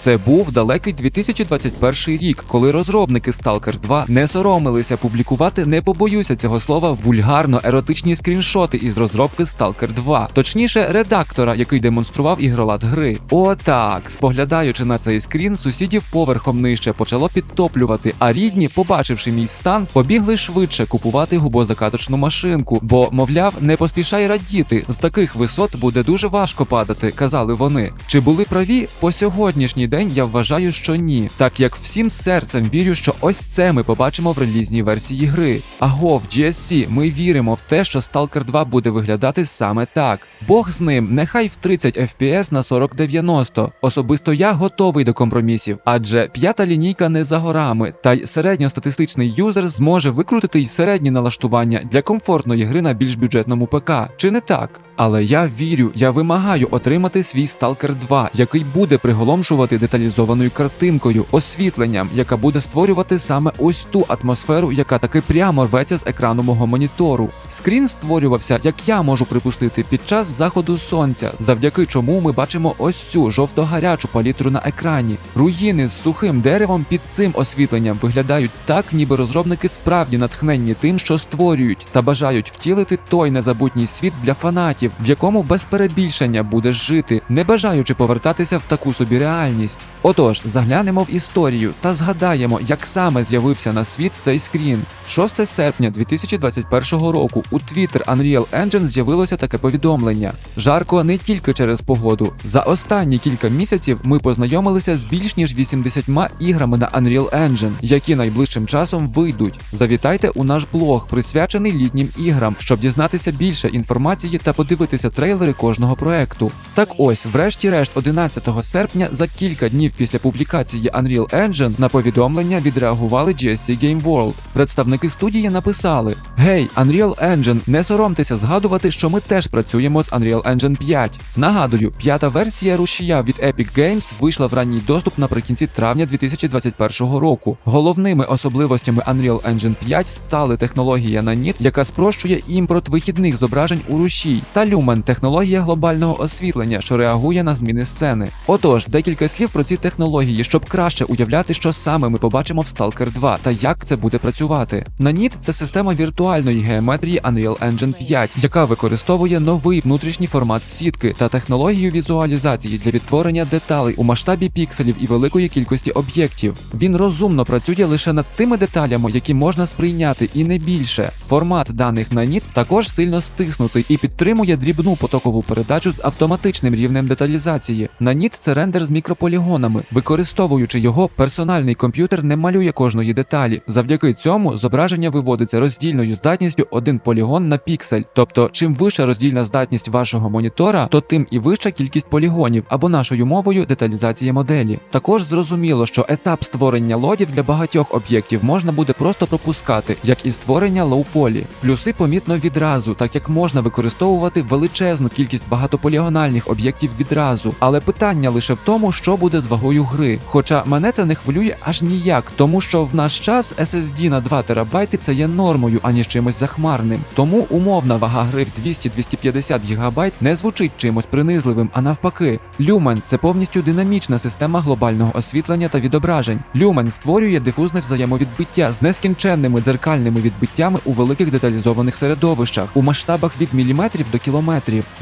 Це був далекий 2021 рік, коли розробники Stalker 2 не соромилися публікувати, не побоюся цього слова, вульгарно еротичні скріншоти із розробки Stalker 2, точніше, редактора, який демонстрував ігролад гри. Отак, споглядаючи на цей скрін, сусідів поверхом нижче почало підтоплювати, а рідні, побачивши мій стан, побігли швидше купувати губозакаточну машинку, бо, мовляв, не поспішай радіти. З таких висот буде дуже важко падати, казали вони. Чи були праві? По сьогоднішній день я вважаю, що ні, так як всім серцем вірю, що ось це ми побачимо в релізній версії гри. Аго, в GSC ми віримо в те, що Stalker 2 буде виглядати саме так. Бог з ним, нехай в 30 FPS на 4090. Особисто я готовий до компромісів, адже п'ята лінійка не за горами, та й середньостатистичний юзер зможе викрутити й середні налаштування для комфортної гри на більш бюджетному ПК. Чи не так? Але я вірю, я вимагаю отримати свій Stalker 2, який буде приголомшувати деталізованою картинкою, освітленням, яка буде створювати саме ось ту атмосферу, яка таки прямо рветься з екрану мого монітору. Скрін створювався, як я можу припустити, під час заходу сонця, завдяки чому ми бачимо ось цю жовто-гарячу палітру на екрані. Руїни з сухим деревом під цим освітленням виглядають так, ніби розробники справді натхненні тим, що створюють, та бажають втілити той незабутній світ для фанатів, в якому без перебільшення будеш жити, не бажаючи повертатися в таку собі реальність. Отож, заглянемо в історію та згадаємо, як саме з'явився на світ цей скрін. 6 серпня 2021 року у Twitter Unreal Engine з'явилося таке повідомлення. Жарко не тільки через погоду. За останні кілька місяців ми познайомилися з більш ніж 80 іграми на Unreal Engine, які найближчим часом вийдуть. Завітайте у наш блог, присвячений літнім іграм, щоб дізнатися більше інформації та подивитися трейлери кожного проекту. Так ось, врешті-решт, 11 серпня, за кілька днів після публікації Unreal Engine, на повідомлення відреагували GSC Game World. Представники студії написали: Гей, Unreal Engine, не соромтеся згадувати, що ми теж працюємо з Unreal Engine 5. Нагадую, п'ята версія рушія від Epic Games вийшла в ранній доступ наприкінці травня 2021 року. Головними особливостями Unreal Engine 5 стали технологія Nanit, яка спрощує імпорт вихідних зображень у рушій, та Lumen – технологія глобального освітлення, що реагує на зміни сцени. Отож, декілька слів про ці технології, щоб краще уявляти, що саме ми побачимо в Stalker 2 та як це буде працювати. Nanit – це система віртуальної геометрії Unreal Engine 5, яка використовує новий внутрішній формат сітки та технологію візуалізації для відтворення деталей у масштабі пікселів і великої кількості об'єктів. Він розумно працює лише над тими деталями, які можна сприйняти, і не більше. Формат даних Nanit також сильно стиснутий і підтримує дрібну потокову передачу з автоматичним рівнем деталізації. Nanit – це рендер з мікрополігонами. Використовуючи його, персональний комп'ютер не малює кожної деталі. Завдяки цьому зображення виводиться роздільною здатністю один полігон на піксель. Тобто, чим вища роздільна здатність вашого монітора, то тим і вища кількість полігонів або нашою мовою деталізація моделі. Також зрозуміло, що етап створення лодів для багатьох об'єктів можна буде просто пропускати, як і створення лоу-полі. Плюси помітно відразу, так як можна використовувати величезну кількість багатополігональних об'єктів відразу. Але питання лише в тому, що буде з вагою гри. Хоча мене це не хвилює аж ніяк, тому що в наш час SSD на 2 терабайти це є нормою, аніж чимось захмарним. Тому умовна вага гри в 200-250 гігабайт не звучить чимось принизливим, а навпаки. Lumen – це повністю динамічна система глобального освітлення та відображень. Lumen створює дифузне взаємовідбиття з нескінченними дзеркальними відбиттями у великих деталізованих середовищах у масштабах від міліметрів до кілометрів.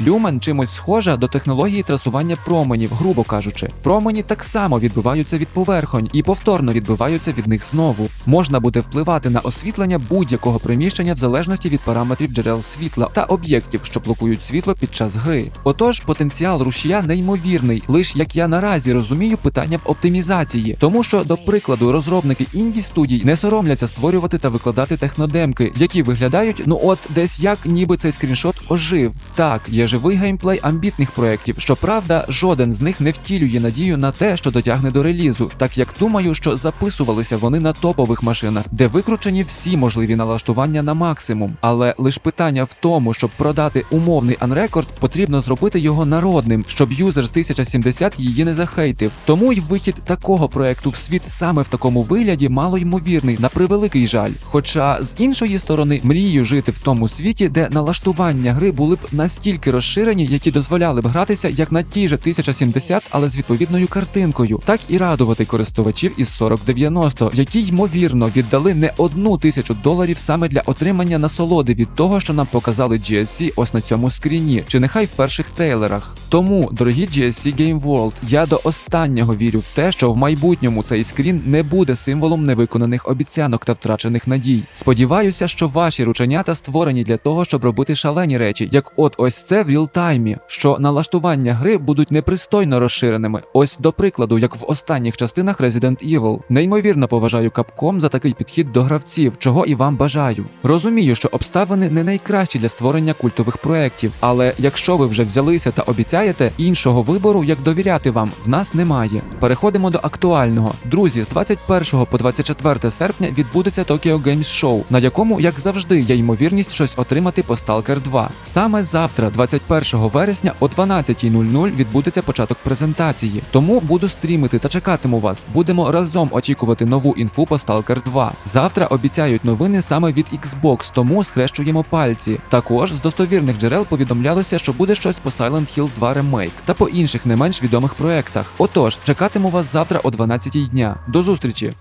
Lumen чимось схожа до технології трасування променів, грубо кажучи. Промені так само відбиваються від поверхонь і повторно відбиваються від них знову. Можна буде впливати на освітлення будь-якого приміщення в залежності від параметрів джерел світла та об'єктів, що блокують світло під час гри. Отож, потенціал рушія неймовірний, лиш як я наразі розумію питання в оптимізації, тому що, до прикладу, розробники інді студій не соромляться створювати та викладати технодемки, які виглядають, ну от десь як ніби цей скріншот ожив. Так, є живий геймплей амбітних проєктів. Щоправда, жоден з них не втілює надію на те, що дотягне до релізу, так як думаю, що записувалися вони на топових машинах, де викручені всі можливі налаштування на максимум. Але лише питання в тому, щоб продати умовний Unrecord, потрібно зробити його народним, щоб юзер з 1070 її не захейтив. Тому й вихід такого проекту в світ саме в такому вигляді мало ймовірний, на превеликий жаль. Хоча з іншої сторони мрію жити в тому світі, де налаштування гри були б настільки розширені, які дозволяли б гратися як на тій же 1070, але з відповідною картинкою, так і радувати користувачів із 4090, які ймовірно віддали не одну тисячу доларів саме для отримання насолоди від того, що нам показали GSC ось на цьому скріні, чи нехай в перших трейлерах. Тому, дорогі GSC Game World, я до останнього вірю в те, що в майбутньому цей скрін не буде символом невиконаних обіцянок та втрачених надій. Сподіваюся, що ваші рученята створені для того, щоб робити шалені речі, як от ось це в рілтаймі, що налаштування гри будуть непристойно розширеними. Ось до прикладу, як в останніх частинах Resident Evil. Неймовірно поважаю Capcom за такий підхід до гравців, чого і вам бажаю. Розумію, що обставини не найкращі для створення культових проєктів, але якщо ви вже взялися та обіцяєте, іншого вибору, як довіряти вам, в нас немає. Переходимо до актуального. Друзі, з 21 по 24 серпня відбудеться Tokyo Games Show, на якому, як завжди, є ймовірність щось отримати по Stalker 2. Саме завтра, 21 вересня, о 12.00 відбудеться початок презентації. Тому буду стрімити та чекатиму вас. Будемо разом очікувати нову інфу по Stalker 2. Завтра обіцяють новини саме від Xbox, тому схрещуємо пальці. Також з достовірних джерел повідомлялося, що буде щось по Silent Hill 2 Remake та по інших не менш відомих проектах. Отож, чекатиму вас завтра о 12 дня. До зустрічі!